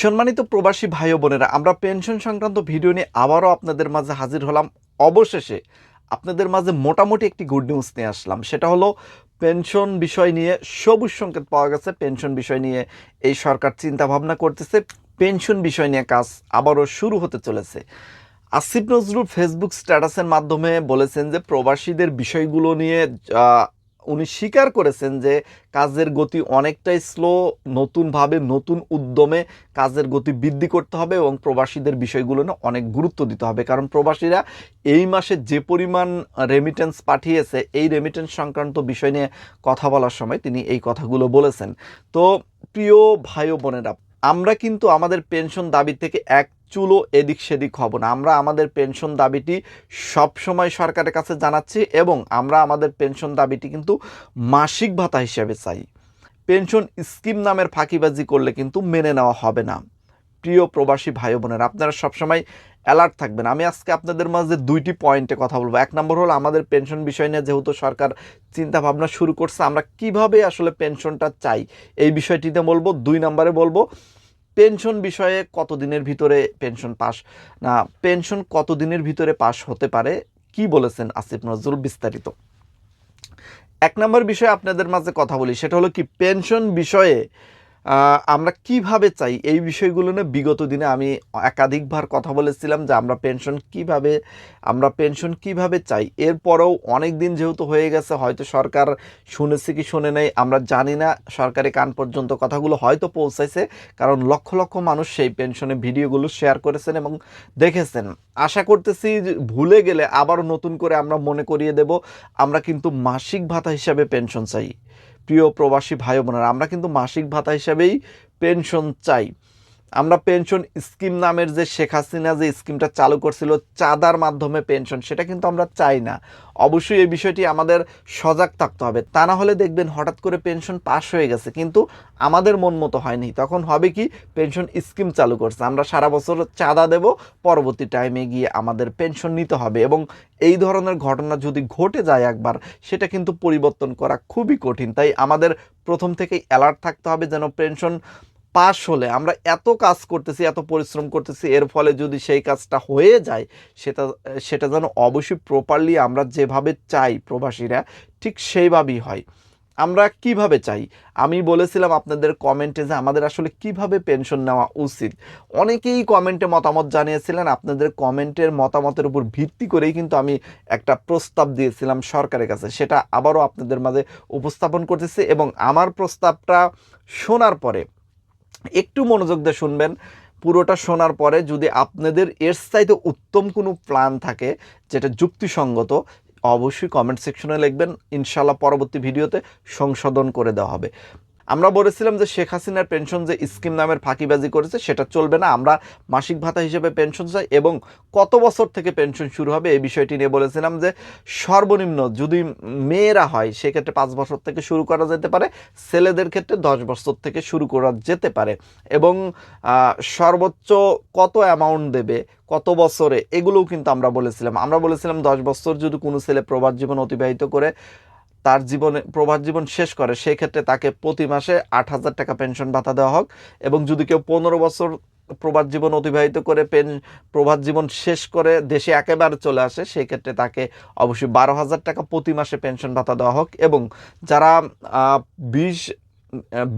সম্মানিত প্রবাসী ভাই বোনেরা, আমরা পেনশন সংক্রান্ত ভিডিও নিয়ে আবারও আপনাদের মাঝে হাজির হলাম। অবশেষে আপনাদের মাঝে মোটামুটি একটি গুড নিউজ নিয়ে আসলাম। সেটা হলো, পেনশন বিষয় নিয়ে সবুজ সংকেত পাওয়া গেছে। পেনশন বিষয় নিয়ে এই সরকার চিন্তা ভাবনা করতেছে। পেনশন বিষয় নিয়ে কাজ আবারও শুরু হতে চলেছে। আসিফ নজরুল ফেসবুক স্ট্যাটাসের মাধ্যমে বলেছেন যে, প্রবাসীদের বিষয়গুলো নিয়ে উনি স্বীকার করেছেন যে কাজের গতি অনেকটাই স্লো নতুনভাবে নতুন উদ্যমে কাজের গতি বৃদ্ধি করতে হবে এবং প্রবাসীদের বিষয়গুলো না অনেক গুরুত্ব দিতে হবে। কারণ প্রবাসীরা এই মাসে যে পরিমাণ রেমিটেন্স পাঠিয়েছে, এই রেমিটেন্স সংক্রান্ত বিষয় নিয়ে কথা বলার সময় তিনি এই কথাগুলো বলেছেন। তো প্রিয় ভাই বোনেরা, আমরা কিন্তু আমাদের পেনশন দাবি থেকে এক চুলো এদিক সেদিক হব না। আমরা আমাদের পেনশন দাবিটি সবসময় সরকারের কাছে জানাচ্ছি এবং আমরা আমাদের পেনশন দাবিটি কিন্তু মাসিক ভাতা হিসেবে চাই। পেনশন স্কিম নামের ফাঁকিবাজি করলে কিন্তু মেনে নেওয়া হবে না। প্রিয় প্রবাসী ভাই বোনেরা আপনারা সবসময় অ্যালার্ট থাকবেন। আমি আজকে আপনাদের মাঝে দুইটি পয়েন্টে কথা বলব। এক নম্বর হলো, আমাদের পেনশন বিষয় নিয়ে যেহেতু সরকার চিন্তা ভাবনা শুরু করছে, আমরা কীভাবে আসলে পেনশনটা চাই এই বিষয়টিতে বলব। দুই নম্বরে বলব পেনশন বিষয়ে কতদিনের ভিতরে পেনশন পাস না, পেনশন কতদিনের ভিতরে পাস হতে পারে? কি বলেছেন আসিফ নজরুল বিস্তারিত। এক নম্বর বিষয়ে আপনাদের মাঝে কথা বলি, সেটা হলো কি, পেনশন বিষয়ে আমরা কীভাবে চাই? এই বিষয়গুলো নিয়ে বিগত দিনে আমি একাধিকবার কথা বলেছিলাম যে আমরা পেনশন কীভাবে, আমরা পেনশন কীভাবে চাই? এরপরেও অনেক দিন যেহেতু হয়ে গেছে, হয়তো সরকার শুনেছে কি শুনে নেই, আমরা জানি না সরকারি কান পর্যন্ত কথাগুলো হয়তো পৌঁছাইছে, কারণ লক্ষ লক্ষ মানুষ সেই পেনশনের ভিডিওগুলো শেয়ার করেছেন এবং দেখেছেন। আশা করতেছি ভুলে গেলে আবারও নতুন করে আমরা মনে করিয়ে দেব, আমরা কিন্তু মাসিক ভাতা হিসাবে পেনশন চাই। প্রিয় প্রবাসী ভাই বোনেরা আমরা কিন্তু মাসিক ভাতা হিসাবেই পেনশন চাই। আমরা পেনশন স্কিম নামের যে শেখ হাসিনা যে স্কিমটা চালু করছিল, চাঁদার মাধ্যমে পেনশন সেটা কিন্তু আমরা চাই না। অবশ্যই এই বিষয়টি আমাদের সজাগ থাকতে হবে। তা না হলে দেখবেন হঠাৎ করে পেনশন পাস হয়ে গেছে, কিন্তু আমাদের মন মতো হয়নি। তখন হবে কি? পেনশন স্কিম চালু করছে। আমরা সারা বছর চাঁদা দেব, পরবর্তী টাইমে গিয়ে আমাদের পেনশন নিতে হবে এবং এই ধরনের ঘটনা যদি ঘটে যায় একবার, সেটা কিন্তু পরিবর্তন করা খুবই কঠিন। তাই আমাদের প্রথম থেকেই অ্যালার্ট থাকতে হবে যেন পেনশন পাস হলে, আমরা এত কাজ করতেছি, এত পরিশ্রম করতেছি, এর ফলে যদি সেই কাজটা হয়ে যায়, সেটা সেটা যেন অবশ্যই প্রপারলি আমরা যেভাবে চাই প্রবাসীরা, ঠিক সেইভাবেই হয়। আমরা কীভাবে চাই? আমি বলেছিলাম আপনাদের কমেন্টে যে আমাদের আসলে কীভাবে পেনশন নেওয়া উচিত। অনেকেই কমেন্টে মতামত জানিয়েছিলেন, আপনাদের কমেন্টের মতামতের উপর ভিত্তি করেই কিন্তু আমি একটা প্রস্তাব দিয়েছিলাম সরকারের কাছে। সেটা আবারও আপনাদের মাঝে উপস্থাপন করতেছি এবং আমার প্রস্তাবটা শোনার পরে একটু মনোযোগ দিয়ে শুনবেন। পুরোটা শোনার পরে যদি আপনাদের এর চাইতে উত্তম কোনো প্ল্যান থাকে যেটা যুক্তিসঙ্গত, অবশ্যই কমেন্ট সেকশনে লিখবেন। ইনশাল্লাহ পরবর্তী ভিডিওতে সংশোধন করে দেওয়া হবে। আমরা বলেছিলাম যে শেখ হাসিনার পেনশন যে স্কিম নামের ফাঁকিবাজি করেছে, সেটা চলবে না। আমরা মাসিক ভাতা হিসেবে পেনশন চাই এবং কত বছর থেকে পেনশন শুরু হবে এই বিষয়টি নিয়ে বলেছিলাম যে সর্বনিম্ন যদি মেয়েরা হয়, সেক্ষেত্রে পাঁচ বছর থেকে শুরু করা যেতে পারে, ছেলেদের ক্ষেত্রে দশ বছর থেকে শুরু করা যেতে পারে। এবং সর্বোচ্চ কত অ্যামাউন্ট দেবে, কত বছরে, এগুলোও কিন্তু আমরা বলেছিলাম। আমরা বলেছিলাম দশ বছর যদি কোনো ছেলে প্রবাস জীবন অতিবাহিত করে তার জীবনে, প্রবাস জীবন শেষ করে সেই ক্ষেত্রে তাকে প্রতি মাসে আট হাজার টাকা পেনশন ভাতা দেওয়া হোক এবং যদি কেউ পনেরো বছর প্রবাস জীবন অতিবাহিত করে পেন প্রবাস জীবন শেষ করে দেশে একেবারে চলে আসে সেই ক্ষেত্রে তাকে অবশ্যই বারো হাজার টাকা প্রতি মাসে পেনশন ভাতা দেওয়া হোক এবং যারা বিশ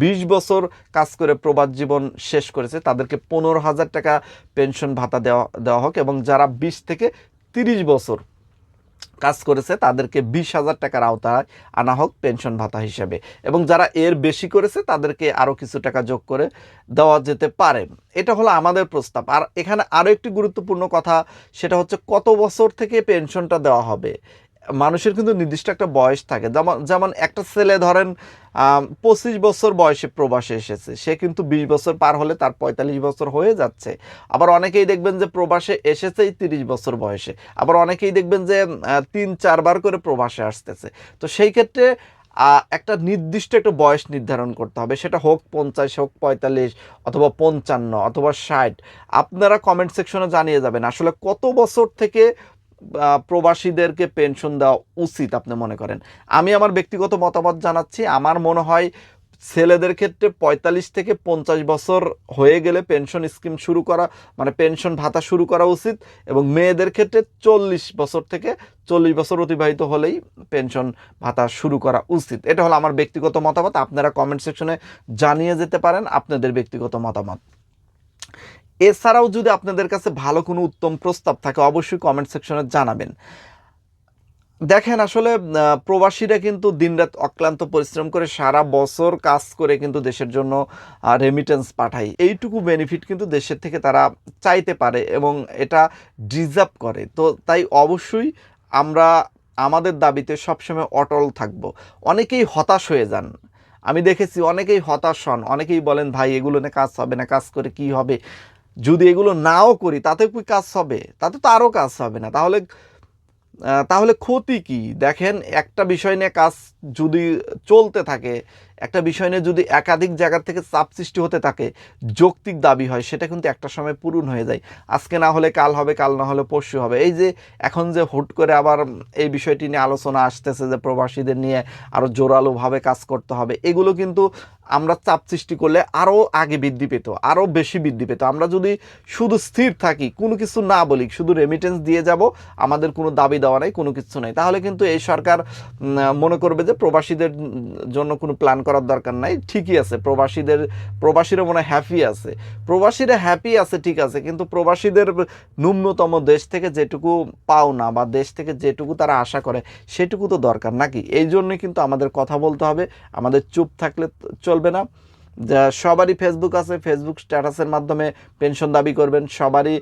বিশ বছর কাজ করে প্রবাস জীবন শেষ করেছে, তাদেরকে পনেরো হাজার টাকা পেনশন ভাতা দেওয়া দেওয়া হোক এবং যারা বিশ থেকে তিরিশ বছর কাজ করেছে, তাদেরকে বিশ হাজার টাকার আওতায় আনা হোক পেনশন ভাতা হিসেবে। এবং যারা এর বেশি করেছে, তাদেরকে আরও কিছু টাকা যোগ করে দেওয়া যেতে পারে। এটা হলো আমাদের প্রস্তাব। আর এখানে আরও একটি গুরুত্বপূর্ণ কথা, সেটা হচ্ছে কত বছর থেকে পেনশনটা দেওয়া হবে? মানুষের কিন্তু নির্দিষ্ট একটা বয়স থাকে। যেমন যেমন একটা ছেলে ধরেন পঁচিশ বছর বয়সে প্রবাসে এসেছে। সে কিন্তু বিশ বছর পার হলে তার পঁয়তাল্লিশ বছর হয়ে যাচ্ছে। আবার অনেকেই দেখবেন যে প্রবাসে এসেছেই তিরিশ বছর বয়সে। আবার অনেকেই দেখবেন যে তিন, চারবার করে প্রবাসে আসতেছে। তো সেই ক্ষেত্রে একটা নির্দিষ্ট একটা বয়স নির্ধারণ করতে হবে। সেটা হোক পঞ্চাশ, হোক পঁয়তাল্লিশ, অথবা পঞ্চান্ন, অথবা ষাট। আপনারা কমেন্ট সেকশনে জানিয়ে যাবেন আসলে কত বছর থেকে প্রবাসীদেরকে পেনশন দেওয়া উচিত আপনি মনে করেন। আমি আমার ব্যক্তিগত মতামত জানাচ্ছি, আমার মনে হয় ছেলেদের ক্ষেত্রে পঁয়তাল্লিশ থেকে পঞ্চাশ বছর হয়ে গেলে পেনশন স্কিম শুরু করা মানে পেনশন ভাতা শুরু করা উচিত এবং মেয়েদের ক্ষেত্রে চল্লিশ বছর থেকে চল্লিশ বছর অতিবাহিত হলেই পেনশন ভাতা শুরু করা উচিত। এটা হলো আমার ব্যক্তিগত মতামত, আপনারা কমেন্ট সেকশনে জানিয়ে যেতে পারেন আপনাদের ব্যক্তিগত মতামত। এছাড়াও যদি আপনাদের কাছে ভালো কোনো উত্তম প্রস্তাব থাকে, অবশ্যই কমেন্ট সেকশনে জানাবেন। দেখেন আসলে প্রবাসীরা কিন্তু দিনরাত অক্লান্ত পরিশ্রম করে সারা বছর কাজ করে কিন্তু দেশের জন্য রেমিটেন্স পাঠায়। এইটুকু বেনিফিট কিন্তু দেশের থেকে তারা চাইতে পারে এবং এটা ডিজার্ভ করে। তো তাই অবশ্যই আমরা আমাদের দাবিতে সবসময় অটল থাকব। অনেকেই হতাশ হয়ে যান। আমি দেখেছি অনেকেই হতাশ হন। অনেকেই বলেন, ভাই, এগুলো নিয়ে কাজ হবে না, কাজ করে কি হবে? যদি এগুলো নাও করি, তাতে কি কাজ হবে? তাতে তো আরও কাজ হবে না। তাহলে তাহলে ক্ষতি কি? দেখেন, একটা বিষয় নিয়ে কাজ যদি চলতে থাকে একটা বিষয় নিয়ে যদি একাধিক জায়গা থেকে চাপ সৃষ্টি হতে থাকে, যৌক্তিক দাবি হয়, সেটা কিন্তু একটা সময় পূরণ হয়ে যায়। আজকে না হলে কাল হবে, কাল না হলে পরশু হবে। এই যে এখন যে হুট করে আবার এই বিষয়টি নিয়ে আলোচনা আসতেছে যে প্রবাসীদের নিয়ে আরও জোরালোভাবে কাজ করতে হবে, এগুলো কিন্তু আমরা চাপ সৃষ্টি করলে আরও আগে বৃদ্ধি পেত আরও বেশি বৃদ্ধি পেত। আমরা যদি শুধু স্থির থাকি, কোনো কিছু না বলি, শুধু রেমিটেন্স দিয়ে যাব, আমাদের কোনো দাবি দেওয়া নাই, কোনো কিছু নেই, তাহলে কিন্তু এই সরকার মনে করবে যে প্রবাসীদের জন্য কোনো প্ল্যান করার দরকার নাই, ঠিকই আছে। প্রবাসীদের, প্রবাসীরা মনে হয় হ্যাপি আছে। প্রবাসীরা হ্যাপি আছে, ঠিক আছে, কিন্তু প্রবাসীদের ন্যূনতম দেশ থেকে যেটুকু পাওনা বা দেশ থেকে যেটুকু তারা আশা করে, সেটুকু তো দরকার নাকি? এই জন্যে কিন্তু আমাদের কথা বলতে হবে। আমাদের চুপ থাকলে চলবে না। সবারই ফেসবুক আছে ফেসবুক স্ট্যাটাসের মাধ্যমে পেনশন দাবি করবেন। সবারই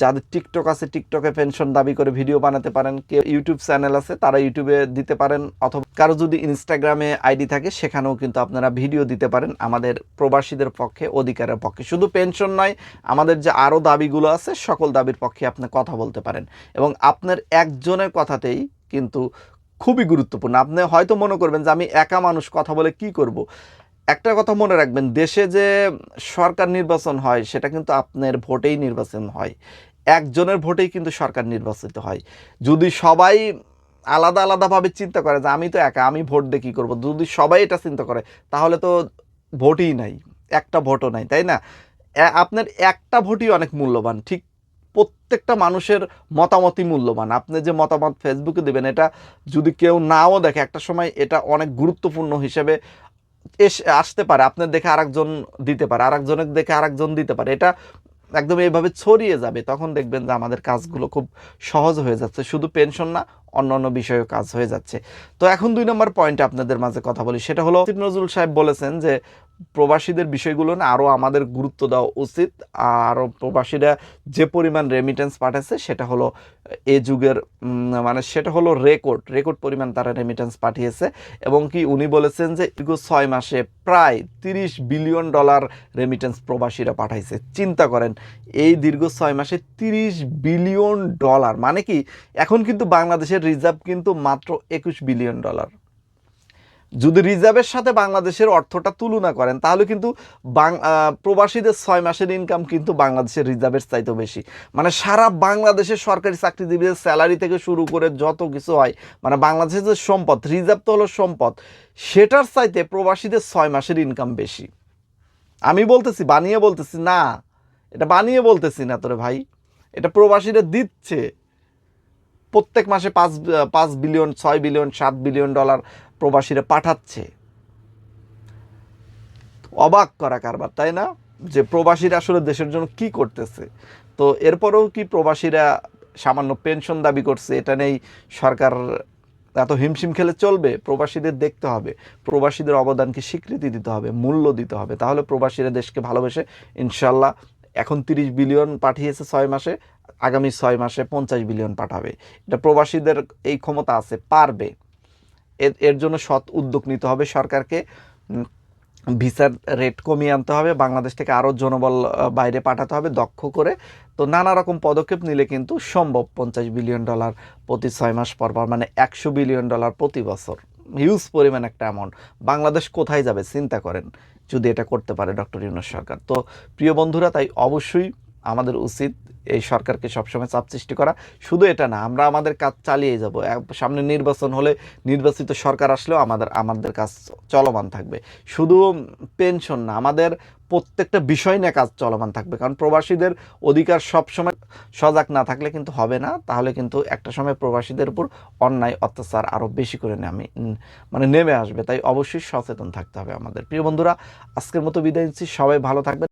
যাদের টিকটক আছে টিকটকে পেনশন দাবি করে ভিডিও বানাতে পারেন। কেউ ইউটিউব চ্যানেল আছে, তারা ইউটিউবে দিতে পারেন। অথবা কারও যদি ইনস্টাগ্রামে আইডি থাকে, সেখানেও কিন্তু আপনারা ভিডিও দিতে পারেন। আমাদের প্রবাসীদের পক্ষে, অধিকারের পক্ষে। শুধু পেনশন নয়, আমাদের যে আরও দাবিগুলো আছে, সকল দাবির পক্ষে আপনি কথা বলতে পারেন। এবং আপনার একজনের কথাতেই কিন্তু খুবই গুরুত্বপূর্ণ। আপনি হয়তো মনে করবেন যে আমি একা মানুষ, কথা বলে কি করব। একটা কথা মনে রাখবেন, দেশে যে সরকার নির্বাচন হয়, সেটা কিন্তু আপনার ভোটেই নির্বাচন হয়। একজনের ভোটেই কিন্তু সরকার নির্বাচিত হয়। যদি সবাই আলাদা আলাদাভাবে চিন্তা করে যে আমি তো একা, আমি ভোট দিয়ে কী করব? যদি সবাই এটা চিন্তা করে, তাহলে তো ভোটই নাই, একটা ভোটও নাই, তাই না? আপনার একটা ভোটই অনেক মূল্যবান, ঠিক প্রত্যেকটা মানুষের মতামতই মূল্যবান। আপনি যে মতামত ফেসবুকে দেবেন, এটা যদি কেউ নাও দেখে, একটা সময় এটা অনেক গুরুত্বপূর্ণ হিসেবে আসতে পারে, আপনার দেখে আরেকজন দিতে পারে, আরেকজনের দেখে আরেকজন দিতে পারে, এটা একদম এইভাবে ছড়িয়ে যাবে, তখন দেখবেন যে আমাদের কাজগুলো খুব সহজ হয়ে যাচ্ছে, শুধু পেনশন না অন্য অন্য বিষয়েও কাজ হয়ে যাচ্ছে। তো এখন দুই নম্বর পয়েন্ট আপনাদের মাঝে কথা বলি, সেটা হলো, নজরুল সাহেব বলেছেন যে প্রবাসীদের বিষয়গুলো না আরও আমাদের গুরুত্ব দেওয়া উচিত। আর প্রবাসীরা যে পরিমাণ রেমিটেন্স পাঠাচ্ছে সেটা হলো, এ যুগের মানে সেটা হলো রেকর্ড রেকর্ড পরিমাণ তারা রেমিটেন্স পাঠিয়েছে। এবং কি উনি বলেছেন যে, দীর্ঘ ছয় মাসে প্রায় তিরিশ বিলিয়ন ডলার রেমিটেন্স প্রবাসীরা পাঠাইছে। চিন্তা করেন, এই দীর্ঘ ছয় মাসে তিরিশ বিলিয়ন ডলার মানে কি? এখন কিন্তু বাংলাদেশের রিজার্ভ কিন্তু মাত্র একুশ বিলিয়ন ডলার যদি রিজার্ভের সাথে বাংলাদেশের অর্থটা তুলনা করেন, তাহলে কিন্তু প্রবাসীদের ছয় মাসের ইনকাম কিন্তু বাংলাদেশের রিজার্ভের চাইতেও বেশি। মানে সারা বাংলাদেশের সরকারি চাকরিজীবীদের স্যালারি থেকে শুরু করে যত কিছু হয় মানে বাংলাদেশের যে সম্পদ, রিজার্ভ তো হলো সম্পদ, সেটার চাইতে প্রবাসীদের ছয় মাসের ইনকাম বেশি। আমি বলতেছি, বানিয়ে বলতেছি, না, এটা বানিয়ে বলতেছি না তোরে ভাই, এটা প্রবাসীরা দিচ্ছে। প্রত্যেক মাসে পাঁচ পাঁচ বিলিয়ন ছয় বিলিয়ন সাত বিলিয়ন ডলার প্রবাসীরা পাঠাচ্ছে। অবাক করা কারবার, তাই না? যে প্রবাসীরা আসলে দেশের জন্য কি করতেছে। তো এরপরেও কি প্রবাসীরা সামান্য পেনশন দাবি করছে, এটা নেই, সরকার এত হিমশিম খেলে চলবে, প্রবাসীদের দেখতে হবে। প্রবাসীদের অবদানকে স্বীকৃতি দিতে হবে, মূল্য দিতে হবে। তাহলে প্রবাসীরা দেশকে ভালোবেসে ইনশাল্লাহ এখন তিরিশ বিলিয়ন পাঠিয়েছে ছয় মাসে, আগামী ছয় মাসে পঞ্চাশ বিলিয়ন পাঠাবে। এটা প্রবাসীদের এই ক্ষমতা আছে, পারবে। এর জন্য সৎ উদ্যোগ নিতে হবে সরকারকে। ভিসার রেট কমিয়ে আনতে হবে, বাংলাদেশ থেকে আরও জনবল বাইরে পাঠাতে হবে দক্ষ করে। তো নানা রকম পদক্ষেপ নিলে কিন্তু সম্ভব পঞ্চাশ বিলিয়ন ডলার প্রতি ছয় মাস পর পর মানে একশো বিলিয়ন ডলার প্রতি বছর। হিউজ পরিমাণ একটা অ্যামাউন্ট বাংলাদেশ কোথায় যাবে, চিন্তা করেন, যদি এটা করতে পারে ডক্টর ইউনুস সরকার। তো প্রিয় বন্ধুরা, তাই অবশ্যই আমাদের উচিত এই সরকারকে সবসময় চাপ সৃষ্টি করা। শুধু এটা না, আমরা আমাদের কাজ চালিয়ে যাব। সামনে নির্বাচন হলে নির্বাচিত সরকার আসলেও আমাদের আমাদের কাজ চলমান থাকবে। শুধু পেনশন না, আমাদের প্রত্যেকটা বিষয় নিয়ে কাজ চলমান থাকবে। কারণ প্রবাসীদের অধিকার সবসময় সজাগ না থাকলে কিন্তু হবে না। তাহলে কিন্তু একটা সময় প্রবাসীদের উপর অন্যায়, অত্যাচার আরও বেশি করে নামে মানে নেমে আসবে। তাই অবশ্যই সচেতন থাকতে হবে আমাদের। প্রিয় বন্ধুরা, আজকের মতো বিদায় নিচ্ছি। সবাই ভালো থাকবেন।